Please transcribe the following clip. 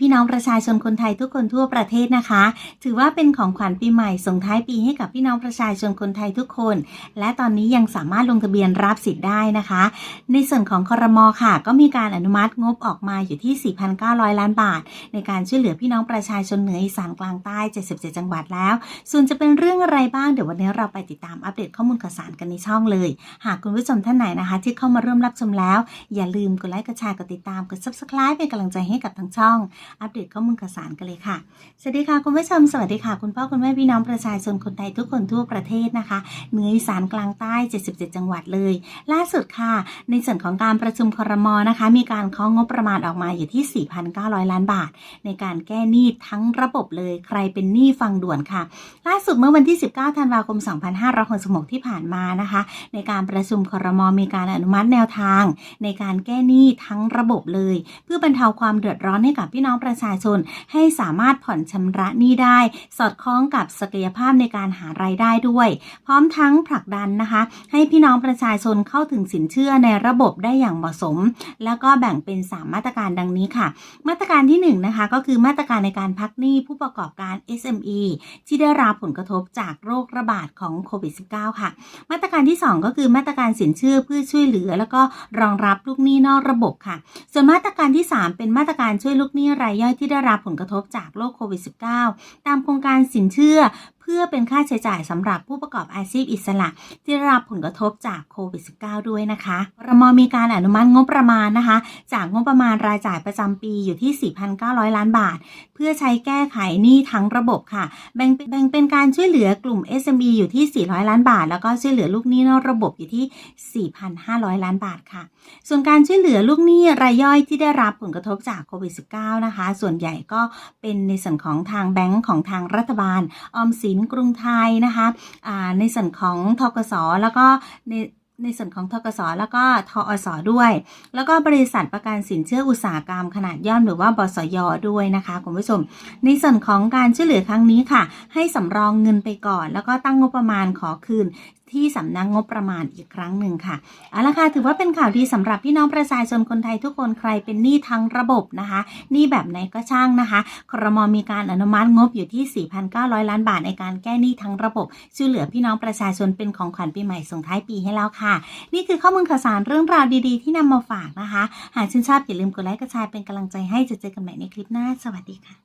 พี่น้องประชาชนคนไทยทุกคนทั่วประเทศนะคะ ถือว่าเป็นของขวัญปีใหม่ส่งท้ายปีให้กับพี่น้องประชาชนคนไทยทุกคน และตอนนี้ยังสามารถลงทะเบียนรับสิทธิ์ได้นะคะ ในส่วนของคอรมอค่ะ ก็มีการอนุมัติงบออกมาอยู่ที่ 4,900 ล้านบาท ในการช่วยเหลือพี่น้องประชาชนเหนืออีสานกลางใต้ 77 จังหวัดแล้ว ส่วนจะเป็นเรื่องอะไรบ้างเดี๋ยววันนี้เราไปติดตามอัปเดตข้อมูลข่าวสารกันในช่องเลย หากคุณผู้ชมท่านไหนนะคะ ที่เข้ามาร่วมรับชมแล้ว อย่าลืมกดไลค์กดแชร์กดติดตามกด subscribe เป็นกำลังใจให้กับทางช่องอัปเดตข้อมูลข่าวสารกันเลยค่ะ สวัสดีค่ะคุณผู้ชมสวัสดีค่ะ คุณพ่อคุณแม่พี่น้องประชาชนคนไทยทุกคนทั่วประเทศนะคะเหนืออีสานกลางใต้ 77 จังหวัดเลย ล่าสุดค่ะ ในส่วนของการประชุมครมนะคะ มีการเคางบประมาณออกมาอยู่ที่ 4,900 ล้านบาท ในการแก้หนี้ทั้งระบบเลย ใครเป็นหนี้ฟังด่วนค่ะ ล่าสุดเมื่อวันที่ 19 ธันวาคม 2566 ที่ผ่านมานะคะ ในการประชุมครมมีการอนุมัติแนวทาง ในการแก้หนี้ทั้งระบบเลย เพื่อบรรเทาความเดือดร้อนให้กับพี่น้อง้องประชาชนให้สามารถผ่อนชำระหนี้ได้ สอดคล้องกับศักยภาพในการหารายได้ด้วย พร้อมทั้งผลักดันนะคะ ให้พี่น้องประชาชนเข้าถึงสินเชื่อในระบบได้อย่างเหมาะสม แล้วก็แบ่งเป็น 3 มาตรการดังนี้ค่ะ มาตรการที่ 1 นะคะ ก็คือมาตรการในการพักหนี้ผู้ประกอบการ SME ที่ได้รับผลกระทบจากโรคระบาดของโควิด -19 ค่ะ มาตรการที่ 2 ก็คือมาตรการสินเชื่อเพื่อช่วยเหลือ แล้วก็รองรับลูกหนี้นอกระบบค่ะ ส่วนมาตรการที่ 3 เป็นมาตรการช่วยลูกหนี้รายย่อยที่ได้รับผลกระทบจากโรคโควิด -19 ตามโครงการสินเชื่อ พื่อเป็นค่าใช้จ่ายสำหรับผู้ประกอบอาชีพอิสระ ที่ได้รับผลกระทบจากโควิด -19 ด้วยนะคะรมมีการอนุมัติงบประมาณนะคะ จากงบประมาณรายจ่ายประจำปีอยู่ที่ 4,900 ล้านบาท เพื่อใช้แก้ไขหนี้ทั้งระบบค่ะ แบ่งเป็นแบ่งเป็นการช่วยเหลือกลุ่ม SME อยู่ที่ 400 ล้านบาท แล้วก็ช่วยเหลือลูกหนี้นอกระบบอยู่ที่ 4,500 ล้านบาทค่ะ ส่วนการช่วยเหลือลูกหนี้รายย่อยที่ได้รับผลกระทบจากโควิด -19 นะคะ ส่วนใหญ่ก็เป็นในส่วนของทางแบงก์ของทางรัฐบาลออมสินกรุงไทยนะคะในส่วนของทกสแล้วก็ใน ในส่วนของทกสแล้วก็ทอสด้วย แล้วก็บริษัทประกันสินเชื่ออุตสาหกรรมขนาดย่อมหรือว่าบสยด้วยนะคะคุณผู้ชม ในส่วนของการช่วยเหลือครั้งนี้ค่ะ ให้สำรองเงินไปก่อน แล้วก็ตั้งงบประมาณขอคืนที่สำนักงบประมาณอีกครั้งหนึ่งค่ะเอาละค่ะถือว่าเป็นข่าวดีสำหรับพี่น้องประชาชนคนไทยทุกคนใครเป็นหนี้ทั้งระบบนะคะหนี้แบบไหนก็ช่างนะคะครมมีการอนุมัติงบอยู่ที่ 4,900 ล้านบาทในการแก้หนี้ทั้งระบบช่วยเหลือพี่น้องประชาชนเป็นของขวัญปีใหม่ส่งท้ายปีให้แล้วค่ะนี่คือข้อมูลข่าวสารเรื่องราวดีๆ ที่นำมาฝากนะคะ หากชื่นชอบอย่าลืมกดไลค์กดแชร์เป็นกำลังใจให้จะเจอกันใหม่ในคลิปหน้า สวัสดีค่ะ